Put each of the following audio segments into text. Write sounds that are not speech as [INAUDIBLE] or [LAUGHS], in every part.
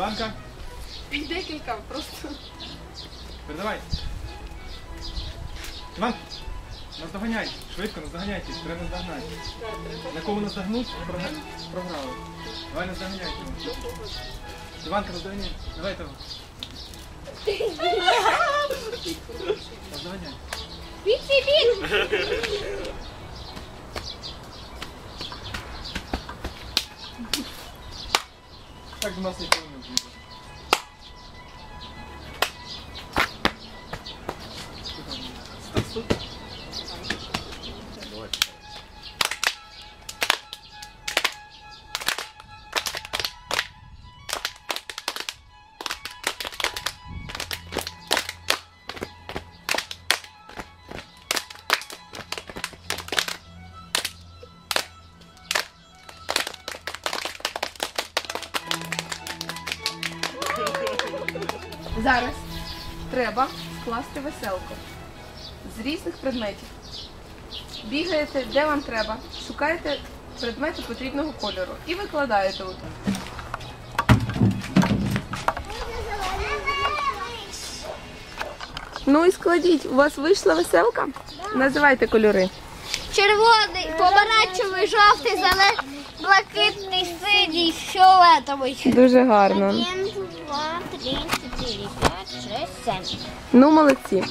Іванка, Їх декілька просто. передавай. Іван, наздоганяй. Швидко наздоганяйте. Треба наздогнати. На кого наздогнуть, прога- програли. Давай наздоганяйте. Іванка, наздоганяй. Давай того. Наздоганяй. Так до нас не Зараз треба скласти веселку з різних предметів. Бігаєте, де вам треба, шукаєте предмети потрібного кольору і викладаєте тут. Ну і складіть, у вас вийшла веселка? Називайте кольори. Червоний, помаранчевий, жовтий, зелений, блакитний, синій, фіолетовий. Дуже гарно. Один, два, три, чотири, п'ять, шесть, сім. Ну, молодці.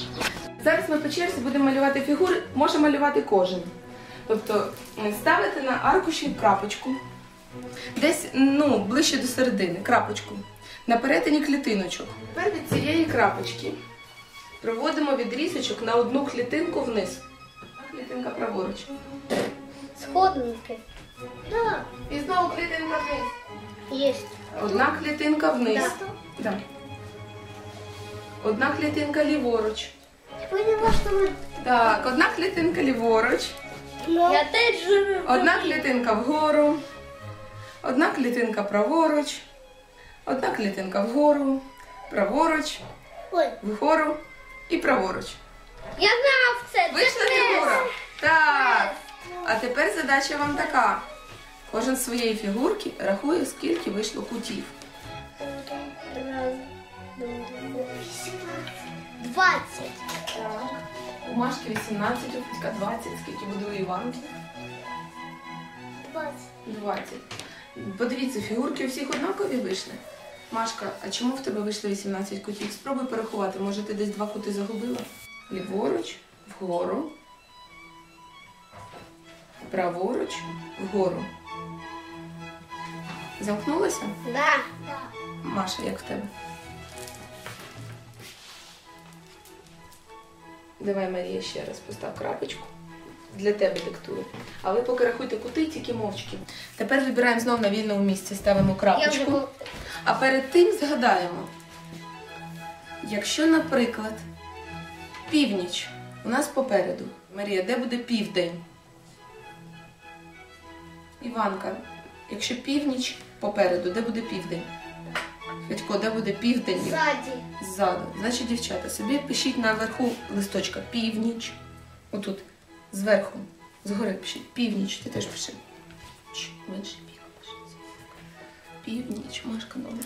Зараз ми по черзі будемо малювати фігури, може малювати кожен. Тобто ставити на аркуші крапочку, десь ну, ближче до середини, крапочку, на перетині клітиночок. Тепер від цієї крапочки проводимо відрізочок на одну клітинку вниз. Клітинка праворуч. Сходники. Да, І знову клітинка вниз. є. Одна клітинка вниз. Да. Да. Одна клітинка ліворуч. Поняла, що ми... Так, одна клітинка ліворуч. Я теж живу. Одна клітинка вгору, одна клітинка праворуч, одна клітинка вгору, праворуч, Ой, вгору і праворуч. я знав це. Вийшла фігура? Так. А тепер задача вам така. Кожен з своєї фігурки рахує, скільки вийшло кутів. Раз, 20. У Машки 18, у Федька 20. Скільки буде у Іванки? 20. 20. Подивіться, фігурки у всіх однакові вийшли. Машка, а чому в тебе вийшло 18 кутів? Спробуй порахувати, може ти десь два кути загубила? Ліворуч, вгору, праворуч, вгору. Замкнулася? Да. Маша, як в тебе? Давай, Марія, ще раз постав крапочку. Для тебе диктую. А ви поки рахуйте кути тільки мовчки. Тепер вибираємо знову на вільному місці, ставимо крапочку. А перед тим згадаємо, якщо, наприклад, північ у нас попереду. Марія, де буде південь? Іванка, якщо північ попереду, де буде південь? Федько, де буде південь? Ззаді. Ззаду. Значить, дівчата, собі пишіть наверху листочка північ. Отут, зверху, згори пишіть північ. Ти теж пиши. Ч, менше пів пиши. Північ, Машка добре.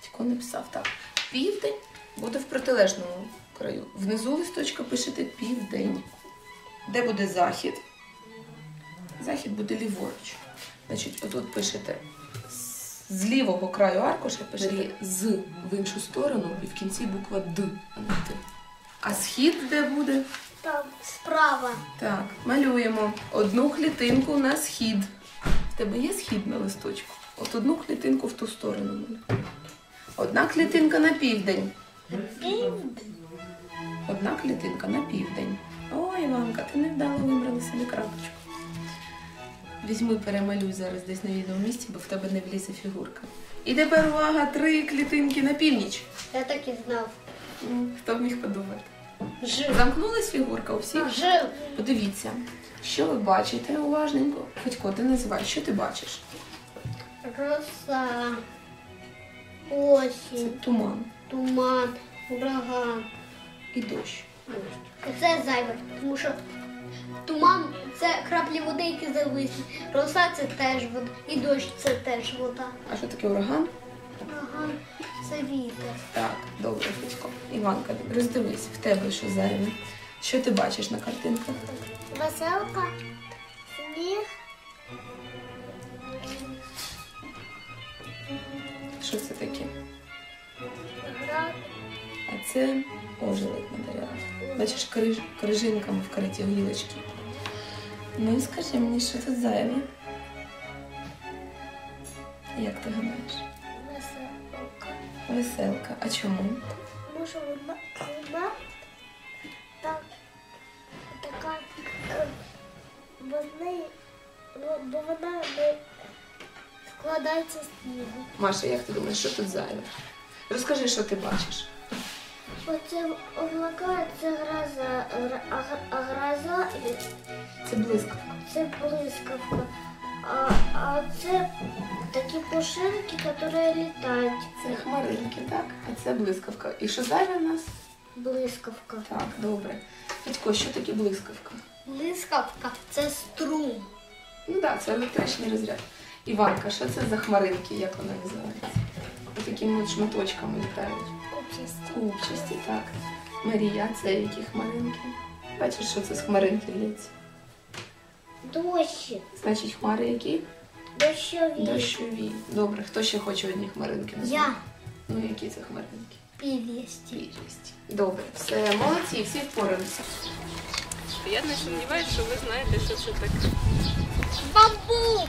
Федько не писав. Так. Південь буде в протилежному краю. Внизу листочка пишете південь. Де буде захід? Захід буде ліворуч. Значить, отут пишете з лівого краю аркуша пишете з в іншу сторону і в кінці буква Д, а не Т. А схід де буде? Там справа. Так, малюємо одну клітинку на схід. В тебе є схід на листочку? От одну клітинку в ту сторону. малюй. Одна клітинка на південь. Одна клітинка на південь. Ой, Іванка, ти невдало вибрала собі крапочку. Візьми, перемалюй зараз десь на відному місці, бо в тебе не влізе фігурка. І тепер увага, три клітинки на північ. Я так і знав. Хто б міг подумати? Жив. Замкнулась фігурка у всіх? Жив. Подивіться, що ви бачите уважненько. Федько, ти називай, що ти бачиш? Роса. Це Осінь. туман Туман. Ураган. і дощ. Це зайве, тому що туман це краплі води, які зависли. Роса це теж вода. І дощ це теж вода. А що таке ураган? Ага, це вітер. Так, добре, Федько. Іванка, роздивись, в тебе що зайве. Що ти бачиш на картинках? Веселка, сніг, Що це таке? Це ожеледь на деревах. Бачиш, криж, крижинками вкриті гілочки. Ну і скажи мені, що тут зайве? Як ти гадаєш? веселка. Веселка. А чому? Тому що вона, вона так, така, е, бо з неї, бо вона не складається з снігу. Маша, як ти думаєш, що тут зайве? Розкажи, що ти бачиш. Оце облака, це гроза, а, а гроза Це блискавка. це блискавка. А, а це такі пушинки, які літають. Це хмаринки, так? А це блискавка. І що зайве в нас? Блискавка. Так, добре. Федько, що таке блискавка? Блискавка це струм. Ну так, це електричний розряд. Іванка, що це за хмаринки, як вона називається? Такими шматочками літають. Участі. Купчасті, так. Марія, це які хмаринки? Бачиш, що це з хмаринки лється? Дощі. Значить, хмари які? Дощові. Дощові. Добре, хто ще хоче одні хмаринки назвати? Я. Ну, які це хмаринки? Півісті. Свіжість. Добре, все, молодці, всі впоралися. Я не сумніваюся, що ви знаєте, що це таке. Бамбук.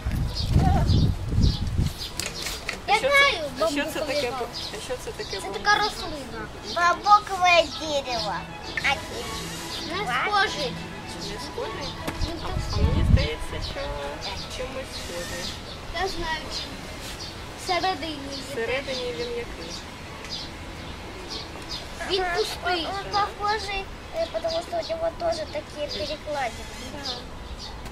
Я Що знаю це, що це таке? що це таке? Це така рослина. Бамбукове дерево. Не схожий. Не схожий? А мені здається, що чимось схожий. Я знаю. Всередині. Всередині він який? Він пустий. Он похожий, э, потому что у него тоже такие перекладины.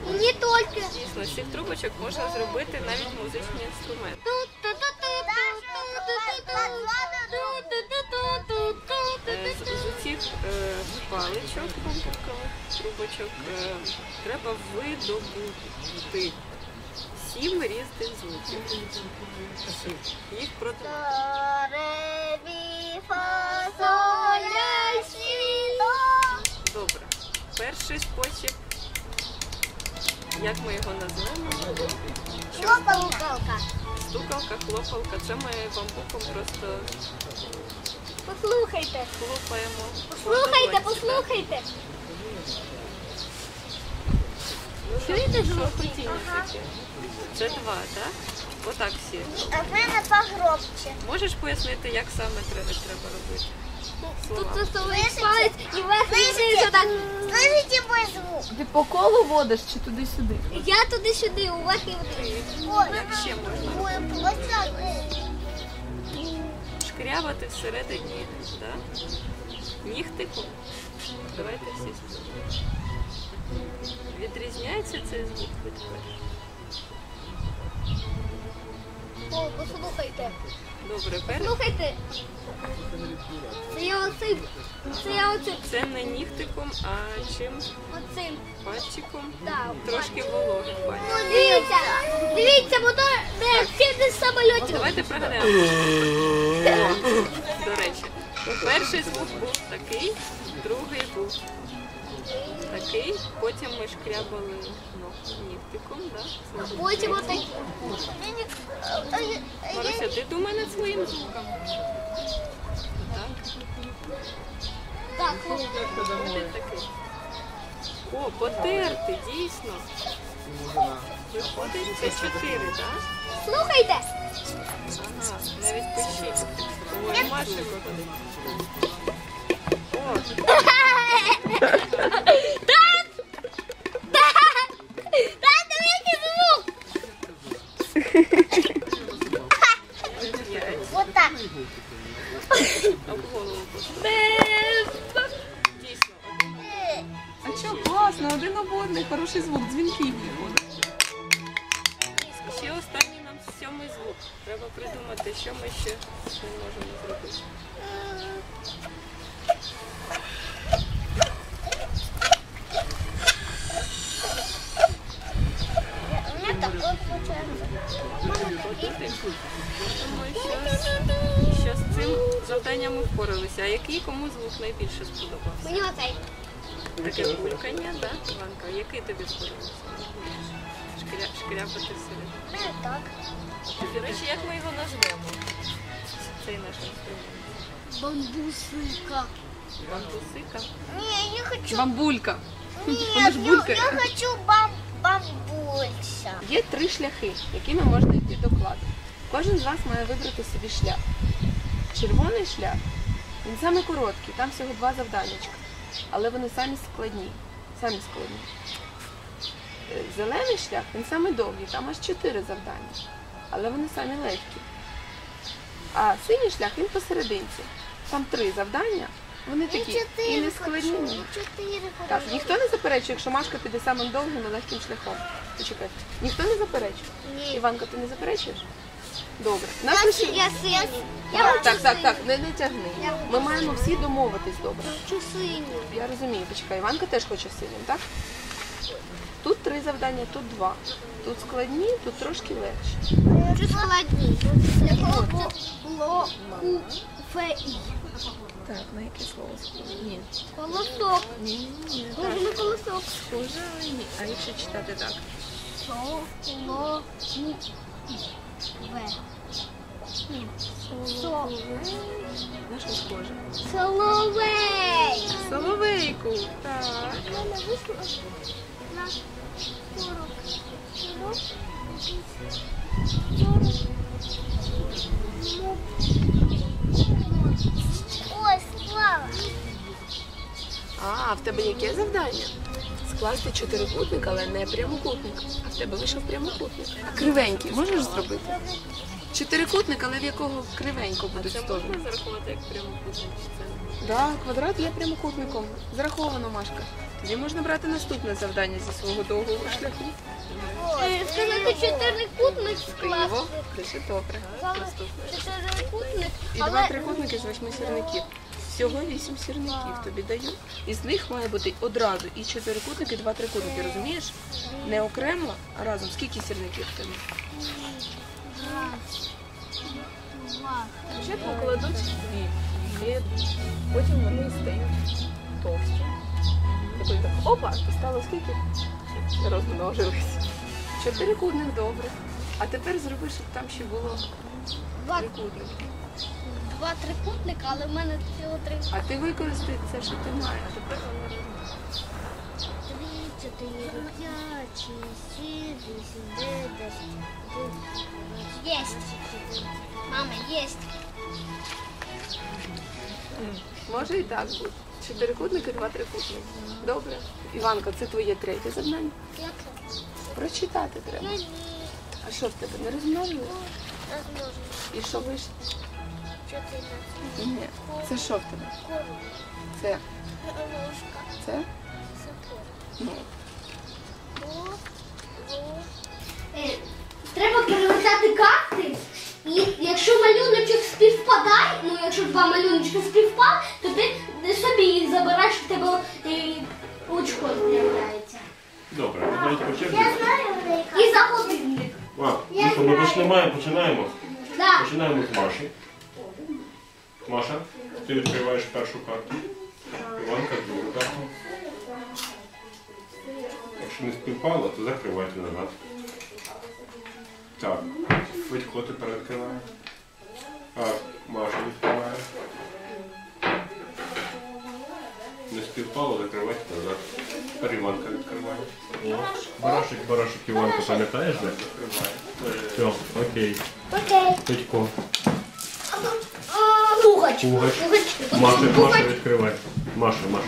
Не только. Дійсно, з цих трубочок можна зробити навіть музичний інструмент. Е, паличок бамбукових трубочок е, треба видобути сім різних звуків. Їх. Добре. Перший спосіб. Як ми його назвемо? Хлопалка. Стукалка, хлопалка. Це ми бамбуком просто Послухайте. хлопаємо. Послухайте, послухайте. Чуєте? Це два, так? Отак всі. А в мене погромче. Можеш пояснити, як саме треба, треба робити? Тут засовуєш палець і вверх так. Слышите мой звук? Ти по колу водиш чи туди-сюди? Я туди-сюди, уверх і вниз. Як ще можна? Шкрябати всередині, так? Нігтиком. Давайте всі спробуємо. Відрізняється цей звук від першого? О, послухайте. Добре, перший. Слухайте. Це я оцим. Це я оцим. Це не нігтиком, а чим Оцим. пальчиком. Так. Трошки вологим пальчиком. Ну, Дивіться, дивіться, мотор не активний з самольотів. Давайте пригадаємо. О, До речі, перший звук був такий, другий був такий, потім ми шкрябали ну, нігтиком, да? Потім отакий. Маруся, ти думай над своїм звуком. Так, Так, буде такий. О, потерти, дійсно. Виходить, це чотири, так? Слухайте. Ага, навіть пишіть. Ой, Машико. О, Вот так. А що класно, один об одний, хороший звук, дзвінки. Ще останній нам сьомий звук. Треба придумати, що ми ще можемо зробити. Що, з цим завданням ми впоралися. А який кому звук найбільше сподобався? Мені оцей. Таке булькання, так, Іванка? Який тобі сподобався? Шкря... Шкряпати всередині. Так. До речі, як ми його назвемо? Цей наш інструмент. Бамбусика. Бамбусика? Не, я хочу... Бамбулька. Нет, я, я хочу бам бамбульса. Є три шляхи, якими можна йти до кладу. Кожен з вас має вибрати собі шлях. Червоний шлях, він саме короткий, там всього два завданнячка. Але вони самі складні. Самі складні. Е, Зелений шлях, він саме довгий, там аж чотири завдання. Але вони самі легкі. А синій шлях він посерединці. Там три завдання, вони такі і четыре не хочу. складні. и Четыре Так, хочу. ніхто не заперечує, якщо Машка піде самим довгим і легким шляхом. Почекай. Ніхто не заперечує. Ні. Іванка, ти не заперечуєш? Добре. Нас Я, лише... я синий. Я Так, хочу так, так, так, не, не тягни. Я Ми маємо всі домовитись добре. Хочу синий. Я розумію, почекай, Іванка теж хоче синім, так? Тут три завдання, тут два. Тут складні, тут трошки легші. Хочу складней. Ло, ку, фе, і. Так, на яке слово схоже? Ні. Колосок. Ні, ні, ні. Схоже на колосок. Схоже, але ні. А якщо читати так? Со, ло, ку, ве. На що схоже? соловей. Соловейку. Так. Мене вийшло на 40 кіло. 40. Ой, склала. А, в тебе яке завдання? Скласти чотирикутник, але не прямокутник. А в тебе вийшов прямокутник. А кривенький можеш зробити? Чотирикутник, але в якого кривенько будуть Це сторони. можна зарахувати як прямокутник? чи це? Да, квадрат є прямокутником. Зараховано, Машка. Тоді можна брати наступне завдання зі свого довгого шляху. Е, Сказати чотирикутник скласти. дуже добре. Наступне. Чотирикутник, І два але трикутники з восьми сірників. Всього вісім сірників тобі даю. Із них має бути одразу і чотирикутник, і два трикутники, розумієш? Не окремо, а разом. Скільки сірників в тебе? Спочатку кладуть дві, потім вони стають товсті. Тобто так, опа, і стало скільки? Розмножились. Чотирикутник добре. А тепер зроби, щоб там ще було два, трикутник. два трикутника, але в мене ціло три. А ти використай це, що ти маєш. Тепер п'ять, дев'ять, десять. Єсть. Мама, єсть. Може і так бути. Чотирикутник і два трикутники. Добре. Іванка, це твоє третє завдання. Прочитати треба. А що в тебе не? Розмножено. І що вийшло? Ні. Це що в тебе? Це, Ложка. це? Е, Треба перевертати карти, і якщо малюночок співпадає, ну якщо два малюночки співпали, то ти собі їх забираєш, в тебе е, очко з'являється. Добре, давайте по черзі. І за годинник. А, ну ми починаємо, починаємо. Да. Починаємо з Маші. Маша, ти відкриваєш першу карту. Іванка другу карту. Якщо не співпало, то закривайте назад. Так, Федько тепер відкриває. А, Маша відкриває. Не співпало, закривайте назад. Тепер Іванка відкриває. Барашик, барашик, Іванка, пам'ятаєш де? Закриває. Все, окей. Окей. Федько. Пугач. Пугач. Пугач. Маша, Маша, відкривай. Маша, Маша.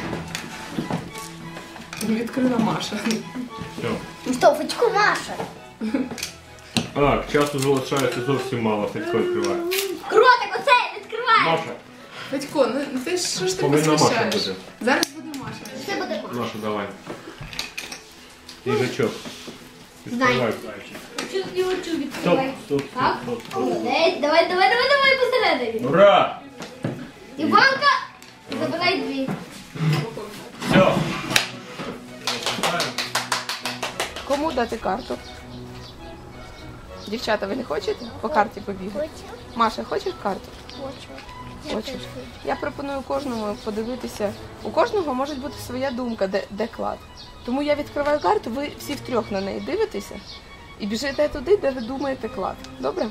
Відкрила Маша. Все. Що, Федько Маша? Так, часу залишається зовсім мало, Федько відкриває. Кротик, оце відкривай. Маша. Федько, ну ти ж що ж ти Повинна Маша буде. Зараз буде Маша. Це буде Маша, давай. Їжачок. Відкривай. Хочу і очу Стоп, відкривай. стоп, Так? стоп, стоп, стоп. Молодець, давай, давай, давай, давай посередині. Ура! Іванка, забирай дві. Кому дати карту? Дівчата, ви не хочете по карті побігати? Маша, хочеш карту? Хочеш? Я пропоную кожному подивитися. У кожного може бути своя думка, де, де клад. Тому я відкриваю карту, ви всі втрьох на неї дивитеся і біжите туди, де ви думаєте клад. Добре?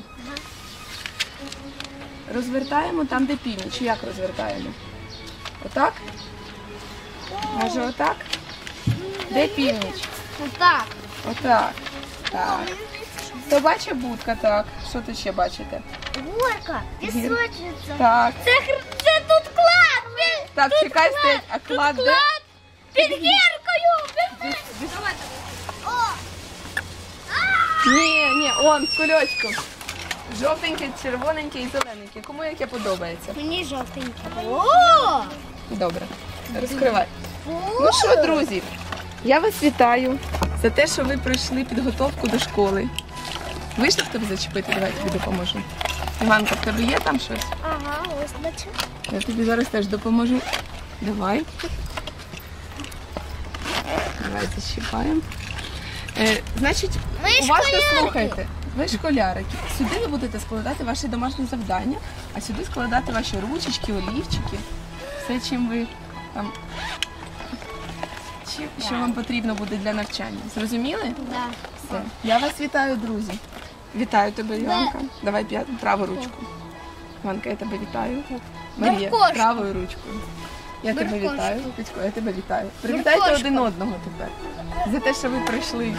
Розвертаємо там, де північ. Як розвертаємо? Отак? Може отак? Де північ? Так. Отак. Так. Хто бачить будка? Так. Що тут ще бачите? Горка, пісочниця. Так. Це, хр- це тут клад! Він Так, чекай, стоять. А клад де? під гіркою! О! Ні, ні, он, з кульочком. Жовтенький, червоненький і зелененький. Кому яке подобається? Мені жовтеньке. О! Добре. Розкривай. Ну що, друзі, я вас вітаю за те, що ви пройшли підготовку до школи. Вийшли в тебе зачепити, давай я тобі допоможу. Іванка, в тебе є там щось? Ага, ось бачу. Я тобі зараз теж допоможу. Давай. Давай защіпаємо. Е, значить, Ми уважно школярики. слухайте. Ви школярики. Сюди ви будете складати ваші домашні завдання, а сюди складати ваші ручечки, олівчики, все, чим ви там. Чи, що вам потрібно буде для навчання. Зрозуміли? Да. Все. Я вас вітаю, друзі. Вітаю тебе, Іванка. Давай п'я- праву ручку. Іванка, я тебе вітаю. Марія, правою ручкою. Я тебе вітаю. Петько, я тебе вітаю. Привітайте один одного тепер. За те, що ви прийшли.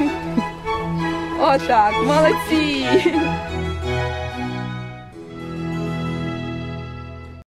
[LAUGHS] Отак, молодці!